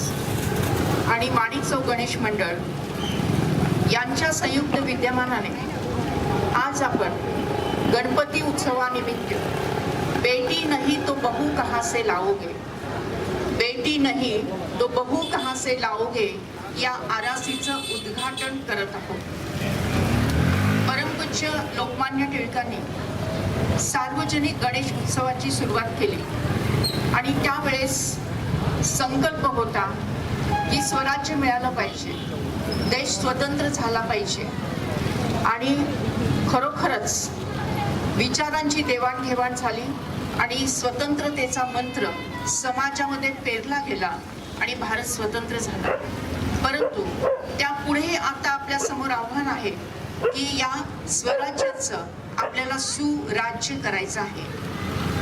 Trust आणि माणिक चौक गणेश मंडळ यांच्या संयुक्त विद्यमानाने आज आपण गणपती उत्सवानिमित्त बेटी नाही तो बहू कहाँ से लाओगे? बेटी नाही तो बहू कहाँ से लाओगे? या आरासीचं उद्घाटन करत आहोत. परमपूज्य लोकमान्य टिळकांनी सार्वजनिक गणेश उत्सवाची सुरुवात केली. आणि त्यावेळेस संकल्प होता की स्वराज्य मिळालं पाहिजे. देश स्वतंत्र झाला पाहिजे. आणि खरोखरच विचारांची देवाणघेवाण झाली आणि स्वतंत्रतेचा मंत्र समाजामध्ये पेरला गेला आणि भारत स्वतंत्र झाला. परंतु त्यापुढे आता आपल्यासमोर आव्हान आहे की या स्वराज्याचं आपल्याला सुराज्य करायचं आहे.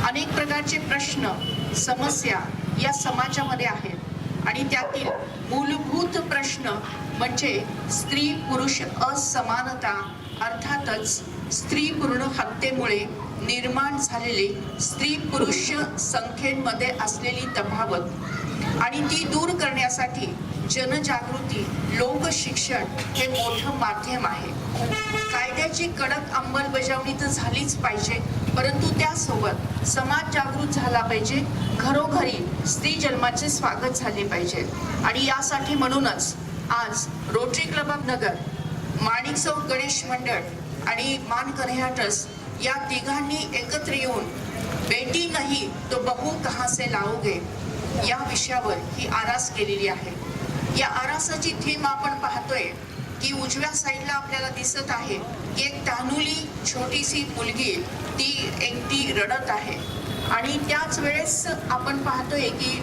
अनेक प्रकारचे प्रश्न समस्या या समाजामध्ये आहेत. आणि त्यातील मूलभूत प्रश्न म्हणजे स्त्री पुरुष असमानता अर्थातच स्त्री पूर्ण हत्येमुळे निर्माण झालेली स्त्री पुरुष संख्येमध्ये असलेली तफावत. आणि ती दूर करण्यासाठी जनजागृती लोकशिक्षण हे मोठं माध्यम आहे. कायद्याची कडक अंमलबजावणी तर झालीच पाहिजे परंतु त्यासोबत समाज जागृत झाला पाहिजे. घरोघरी स्त्री जन्माचे स्वागत झाले पाहिजे. आणि यासाठी म्हणूनच आज Rotary club of Nagar Manik Chowk Ganesh Mandal आणि मान ट्रस्ट या तिघांनी एकत्र येऊन बेटी नाही तो बहू कहाँ से लाओगे? या विषयावर ही आरास केलेली आहे. या आरासाची थीम आपण पाहतोय की उजव्या साईडला आपल्याला दिसत आहे की एक तानुली छोटीशी मुलगी ती एकटी रडत आहे. आणि त्याच वेळेस आपण पाहतोय की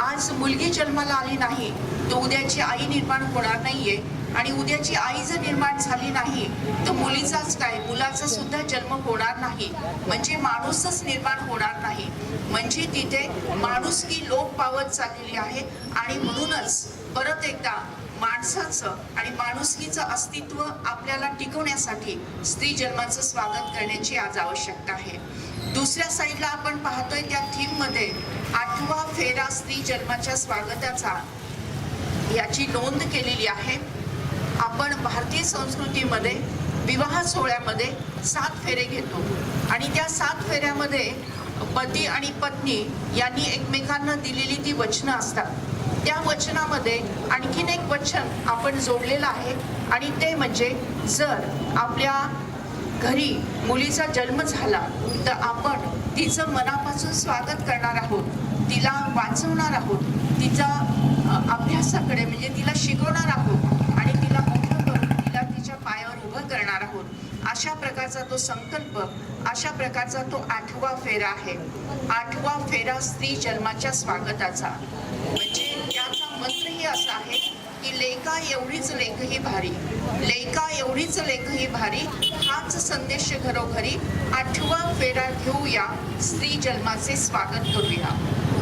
आज मुलगी जन्माला आली नाही तर उद्याची आई निर्माण होणार नाहीये. आणि उद्याची आई जर निर्माण झाली नाही तर मुलीचाच काय मुलाचा सुद्धा जन्म होणार नाही. म्हणजे माणूसच निर्माण होणार नाही. म्हणजे तिथे माणुसकी लोप पावत चाललेली आहे आणि म्हणूनच परत एकदा माणसाचं आणि माणुसकीचं अस्तित्व आपल्याला टिकवण्यासाठी स्त्री जन्माचं स्वागत करण्याची आज आवश्यकता आहे. दुसऱ्या साईडला आपण पाहतोय त्या थीममध्ये आठवा फेरा स्त्री जन्माच्या स्वागताचा याची नोंद केलेली आहे. आपण भारतीय संस्कृतीमध्ये विवाह सोहळ्यामध्ये सात फेरे घेतो आणि त्या सात फेऱ्यामध्ये पती आणि पत्नी यांनी एकमेकांना दिलेली ती वचनं असतात. त्या वचनामध्ये आणखीन एक वचन आपण जोडलेलं आहे आणि ते म्हणजे जर आपल्या घरी मुलीचा जन्म झाला तर आपण तिचं मनापासून स्वागत करणार आहोत तिला वाचवणार आहोत तिचा अभ्यासाकडे म्हणजे तिला शिकवणार आहोत आणि तिला मोठं करून तिला तिच्या पायावर उभं करणार आहोत. अशा प्रकारचा तो संकल्प अशा प्रकारचा तो आठवा फेरा आहे. आठवा फेरा स्त्री जन्माच्या स्वागताचा. म्हणजे त्याचा मंत्रही असा आहे की लेका एवढीच लेखही भारी. लेका एवढीच लेखही भारी हाच संदेश घरोघरी आठवा फेरा घेऊया स्त्री जन्माचे स्वागत करूया.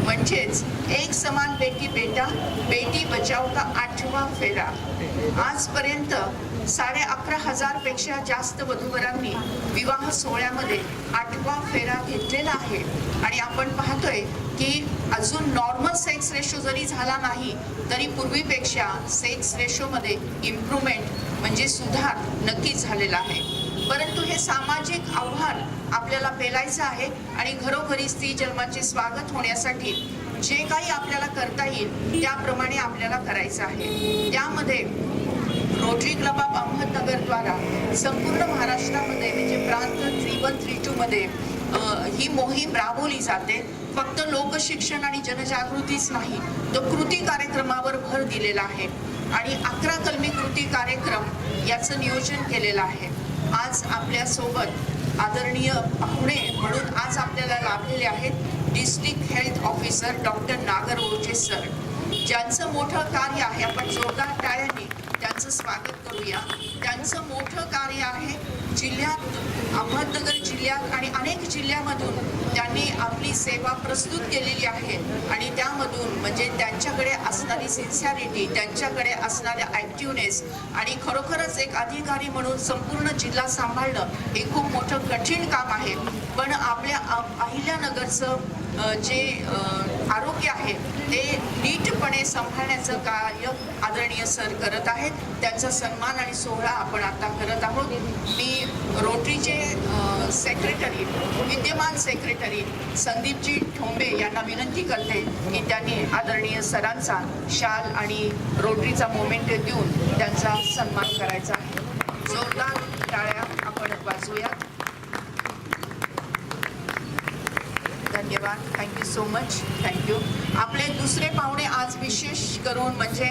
म्हणजेच एक समान बेटी बेटा बेटी बचाव का आठवा फेरा. आजपर्यंत साडे अकरा हजारपेक्षा जास्त वधूवरांनी विवाह सोहळ्यामध्ये आठवा फेरा घेतलेला आहे. आणि आपण पाहतोय की अजून नॉर्मल सेक्स रेशो जरी झाला नाही तरी पूर्वीपेक्षा सेक्स रेशोमध्ये इम्प्रूव्हमेंट म्हणजे सुधार नक्कीच झालेला आहे. परंतु हे सामाजिक आव्हान आपल्याला पेलायचं आहे आणि घरोघरी स्त्री जन्माचे स्वागत होण्यासाठी जे काही आपल्याला करता येईल त्याप्रमाणे आपल्याला करायचं आहे. त्यामध्ये अहमदनगरद्वारा संपूर्ण महाराष्ट्रामध्ये म्हणजे प्रांत थ्री वन थ्री टूमध्ये ही मोहीम राबवली जाते. फक्त लोकशिक्षण आणि जनजागृतीच नाही तो कृती कार्यक्रमावर भर दिलेला आहे. आणि अकरा कलमी कृती कार्यक्रम याचं नियोजन केलेलं आहे. आज आपल्यासोबत आदरणीय पाहुणे म्हणून आज आपल्याला लाभलेले आहेत district health officer doctor Nagar ओळचे sir ज्यांचं मोठं कार्य आहे आपण जोरदार टाळ्यांनी त्यांचं स्वागत करूया. यांचं मोठं कार्य आहे. जिल्ह्यात अहमदनगर जिल्ह्यात आणि अनेक जिल्ह्यामधून त्यांनी आपली सेवा प्रस्तुत केलेली आहे. आणि त्यामधून म्हणजे त्यांच्याकडे असणारी सिन्सिअरिटी त्यांच्याकडे असणाऱ्या ॲक्टिवनेस आणि खरोखरच एक अधिकारी म्हणून संपूर्ण जिल्हा सांभाळणं हे खूप मोठं कठीण काम आहे. पण आपल्या अहिल्यानगरचं जे आरोग्य आहे ते नीटपणे सांभाळण्याचं कार्य आदरणीय सर करत आहेत. त्यांचा सन्मान आणि सोहळा आपण आता करत आहोत. मी रोटरीचे सेक्रेटरी विद्यमान सेक्रेटरी संदीपजी ठोंबे यांना विनंती करते की त्यांनी आदरणीय सरांचा शाल आणि रोटरीचा मोमेंट देऊन त्यांचा सन्मान करायचा आहे. जोरदार टाळ्या आपण वाजवूयात. धन्यवाद. थँक्यू सो मच थँक्यू आपले दुसरे पाहुणे आज विशेष करून म्हणजे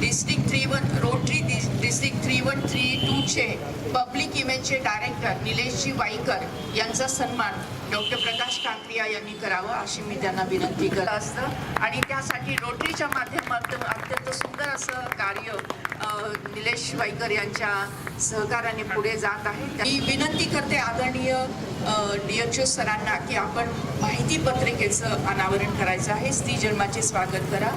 district three one Rotary district three one three टूचे public इव्हेंटचे डायरेक्टर निलेशजी वाईकर यांचा सन्मान डॉक्टर प्रकाश कांत्रिया यांनी करावं अशी मी त्यांना विनंती करत असतं. आणि त्यासाठी रोटरीच्या माध्यमातून अत्यंत सुंदर असं कार्य निलेश वाईकर यांच्या सहकार्याने पुढे जात आहे. मी विनंती करते आदरणीय डी एच ओ सरांना की आपण माहिती पत्रिकेचं अनावरण करायचं आहे. स्त्री जन्माचे स्वागत करा.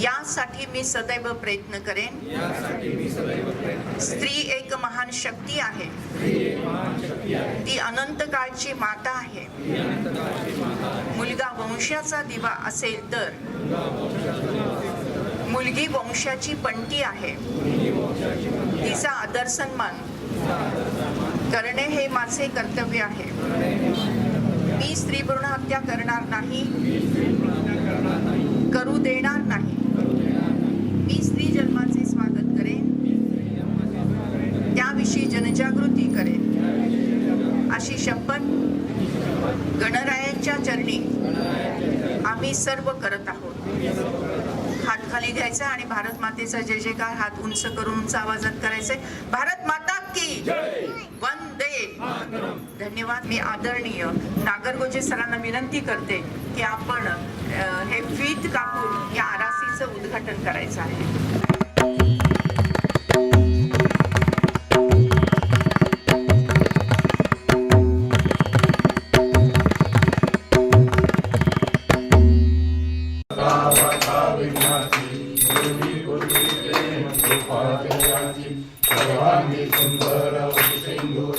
यासाठी मी सदैव प्रयत्न करेन. स्त्री एक महान शक्ती आहे. ती अनंत काळची माता आहे. मुलगा वंशाचा दिवा असेल तर मुलगी वंशाची पंटी आहे. तिचा आदर सन्मान करणे हे माझे कर्तव्य आहे. मी स्त्री भ्रूण हत्या करणार नाही. करू देणार नाही. मी स्त्री जन्माचे स्वागत करेन. त्याविषयी जनजागृती करेन. अशी शपथ गणरायांच्या चरणी आम्ही सर्व करत आहोत. खाली घ्यायचा आणि भारत मातेचा जय जयकार हात उंच करून उंच आवाजात करायचे भारत माता की वंदे धन्यवाद. मी आदरणीय नागरगोजे सरांना विनंती करते की आपण हे फीत कापून या आरासीचं उद्घाटन करायचं आहे.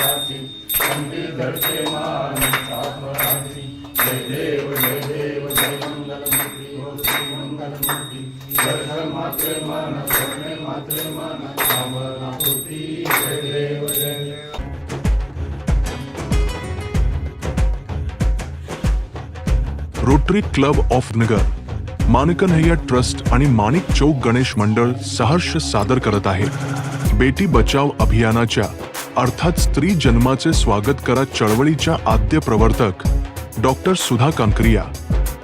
सिंधुराची संधी धरते मान सापराची जय देव जय देव जय मंगलमूर्ती हो श्री मंगलमूर्ती दर्शन मात्र मान सोने मात्र मान. कामना पूर्ती जय देव जय Rotary club of Nagar. Mankanhaiya trust आणि माणिक चौक गणेश मंडळ सहर्ष सादर करत आहे. बेटी बचाव अभियानाच्या अर्थात स्त्री जन्माचे स्वागत करा चळवळीच्या आद्य प्रवर्तक डॉक्टर सुधा कांक्रिया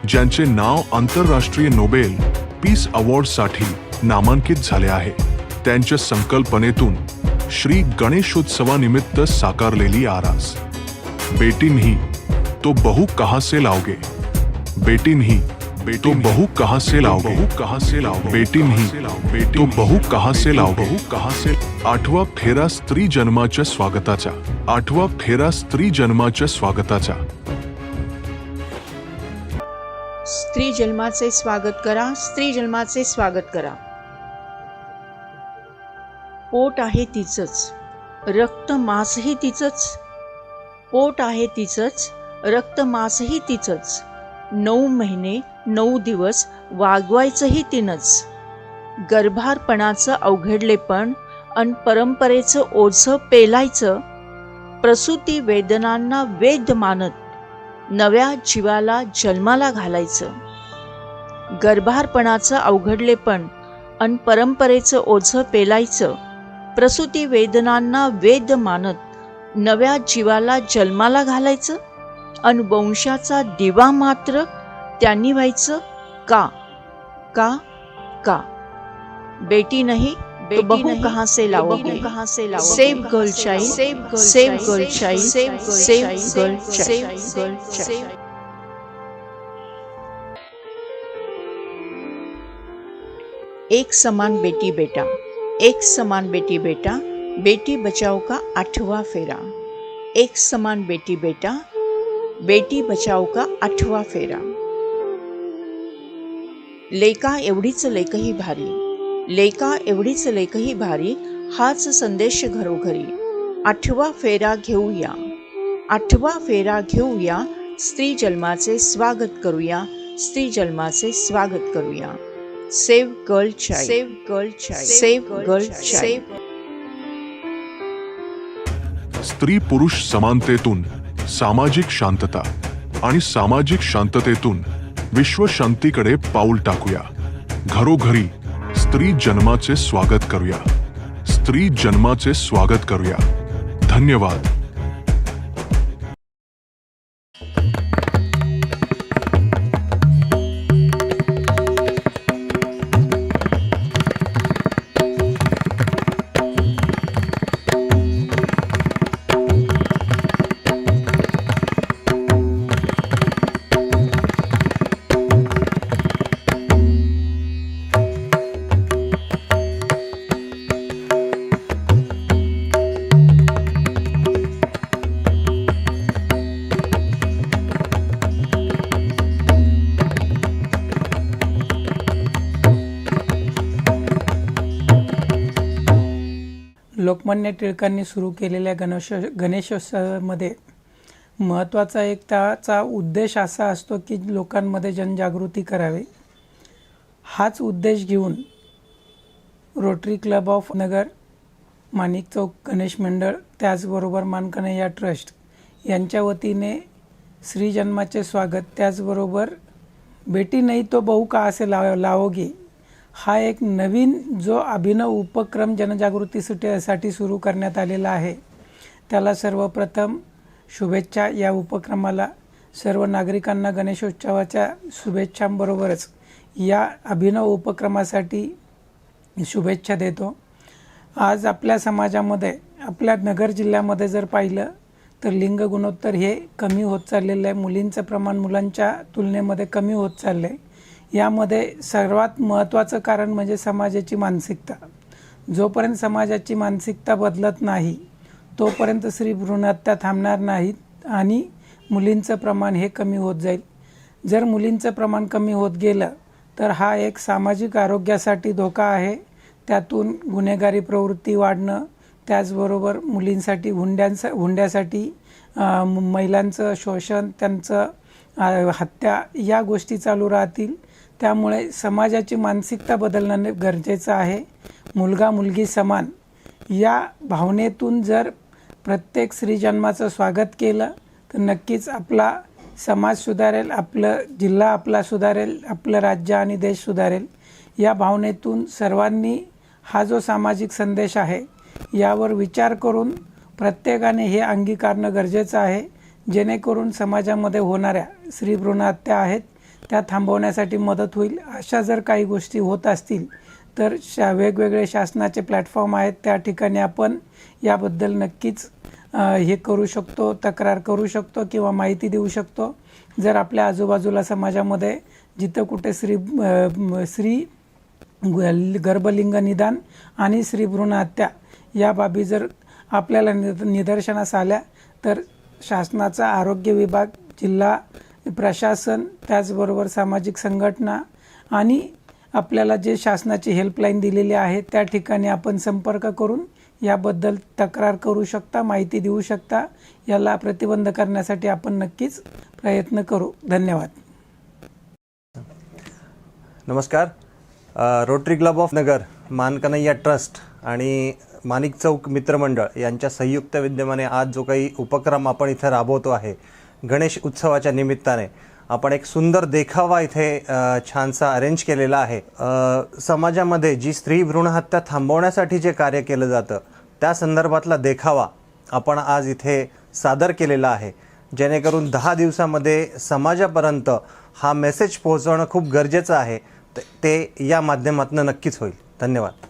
ज्यांचे नाव आंतरराष्ट्रीय नोबेल पीस अवॉर्डसाठी नामांकित झाले आहे. त्यांच्या संकल्पनेतून श्री गणेशोत्सवानिमित्त साकारलेली आरास. बेटींही तो बहु कहा से लाओगे बेटी बेटो बहु कहाँ से लाओगे? बहु कहाँ से लाओगे? बेटी नहीं बेटो बहु कहाँ से लाओगे? बहु कहाँ से? आठवा फेरा स्त्री जन्माच्या स्वागताचा. आठवा फेरा स्त्री जन्माच्या स्वागताचा. स्त्री जन्माचे स्वागत करा स्त्री जन्माचे स्वागत करा. पोट आहे तिचंच रक्त मांसही तिचंच. पोट आहे तिचंच रक्त मांसही तिचंच. नऊ महिने नऊ दिवस वागवायचंही तिनंच. गर्भारपणाचं अवघडलेपण अन परंपरेचं ओझं पेलायचं प्रसूती वेदनांना वेद मानत नव्या जीवाला जन्माला घालायचं. गर्भारपणाचं अवघडलेपण अन परंपरेचं ओझं पेलायचं प्रसूती वेदनांना वेद मानत नव्या जीवाला जन्माला घालायचं अन वंशाचा दिवा मात्र त्यांनी व्हायचं? का? का? का? बेटी नहीं तो बहु कहाँ से लाओगे कहाँ से लाओगे save girl child save save girl child save save girl child girl child एक समान बेटी बेटा. एक समान बेटी बेटा. बेटी बचाओ का आठवा फेरा. एक समान बेटी बेटा. बेटी बचाओ का आठवा फेरा. लेका एवढीच लेकही भारी. लेका एवढीच लेकही भारी हाच संदेश घरोघरी. आठवा फेरा घेऊया. आठवा फेरा घेऊया. स्त्री जन्माचे स्वागत करूया. स्त्री जन्माचे स्वागत करूया. Save girl child. Save girl child. Save girl child. स्त्री पुरुष समानतेतून सामाजिक शांतता आणि सामाजिक शांततेतून विश्वशांतीकडे पाऊल टाकूया. घरोघरी स्त्री जन्माचे स्वागत करूया. स्त्री जन्माचे स्वागत करूया. धन्यवाद. लोकमान्य टिळकांनी सुरू केलेल्या गणेश गणेशोत्सवामध्ये महत्त्वाचा एक त्याचा उद्देश असा असतो की लोकांमध्ये जनजागृती करावी. हाच उद्देश घेऊन Rotary club of Nagar Manik Chowk Ganesh Mandal त्याचबरोबर मानकने या ट्रस्ट यांच्या वतीने श्रीजन्माचे स्वागत. त्याचबरोबर बेटी नाही तो बहु का असे लाव लावोगे? हा एक नवीन जो अभिनव उपक्रम जनजागृतीसाठी सुरू करण्यात आलेला आहे. त्याला सर्वप्रथम शुभेच्छा या उपक्रमाला. सर्व नागरिकांना गणेशोत्सवाच्या शुभेच्छांबरोबरच या अभिनव उपक्रमासाठी शुभेच्छा देतो. आज आपल्या समाजामध्ये आपल्या नगर जिल्ह्यामध्ये जर पाहिलं तर लिंग गुणोत्तर हे कमी होत चाललेलं आहे. मुलींचं प्रमाण मुलांच्या तुलनेमध्ये कमी होत चाललं आहे यामध्ये सर्वात महत्त्वाचं कारण म्हणजे समाजाची मानसिकता. जोपर्यंत समाजाची मानसिकता बदलत नाही तोपर्यंत स्त्री भ्रूणहत्या थांबणार नाहीत आणि मुलींचं प्रमाण हे कमी होत जाईल. जर मुलींचं प्रमाण कमी होत गेलं तर हा एक सामाजिक आरोग्यासाठी धोका आहे. त्यातून गुन्हेगारी प्रवृत्ती वाढणं त्याचबरोबर मुलींसाठी हुंड्यांचा हुंड्यासाठी महिलांचं शोषण त्यांचं हत्या या गोष्टी चालू राहतील. त्यामुळे समाजाची मानसिकता बदलणं गरजेचं आहे. मुलगा मुलगी समान. या भावनेतून जर प्रत्येक स्त्री जन्माचं स्वागत केलं तर नक्कीच आपला समाज सुधारेल आपलं जिल्हा आपला सुधारेल आपलं राज्य आणि देश सुधारेल. या भावनेतून सर्वांनी हा जो सामाजिक संदेश आहे यावर विचार करून प्रत्येकाने हे अंगीकारणं गरजेचं आहे. जेणेकरून समाजामध्ये होणाऱ्या स्त्रीभ्रूण हत्या आहेत त्या थांबवण्यासाठी मदत होईल अशा जर काही गोष्टी होत असतील तर शा वेगवेगळे शासनाचे प्लॅटफॉर्म आहेत त्या ठिकाणी आपण याबद्दल नक्कीच हे करू शकतो तक्रार करू शकतो किंवा माहिती देऊ शकतो. जर आपल्या आजूबाजूला समाजामध्ये जिथं कुठे स्त्री श्री स्त्री गर्भलिंग निदान आणि स्त्री हत्या या बाबी जर आपल्याला निद निदर्शनास आल्या तर शासनाचा आरोग्य विभाग जिल्हा प्रशासन त्याचबरोबर सामाजिक संघटना आणि आपल्याला जे शासनाची हेल्पलाईन दिलेली आहे त्या ठिकाणी आपण संपर्क करून याबद्दल तक्रार करू शकता माहिती देऊ शकता. याला प्रतिबंध करण्यासाठी आपण नक्कीच प्रयत्न करू. धन्यवाद. नमस्कार. Rotary club of Nagar Mankanhaiya trust आणि माणिक चौक मित्रमंडळ यांच्या संयुक्त विद्यमाने आज जो काही उपक्रम आपण इथं राबवतो आहे गणेश उत्सवाच्या निमित्ताने. आपण एक सुंदर देखावा इथे छानसा अरेंज केलेला आहे. समाजामध्ये जी स्त्री भ्रूणहत्या थांबवण्यासाठी जे कार्य केलं जातं त्या संदर्भातला देखावा आपण आज इथे सादर केलेला आहे. जेणेकरून दहा दिवसामध्ये समाजापर्यंत हा मेसेज पोहोचवणं खूप गरजेचं आहे. ते या माध्यमातून नक्कीच होईल. धन्यवाद.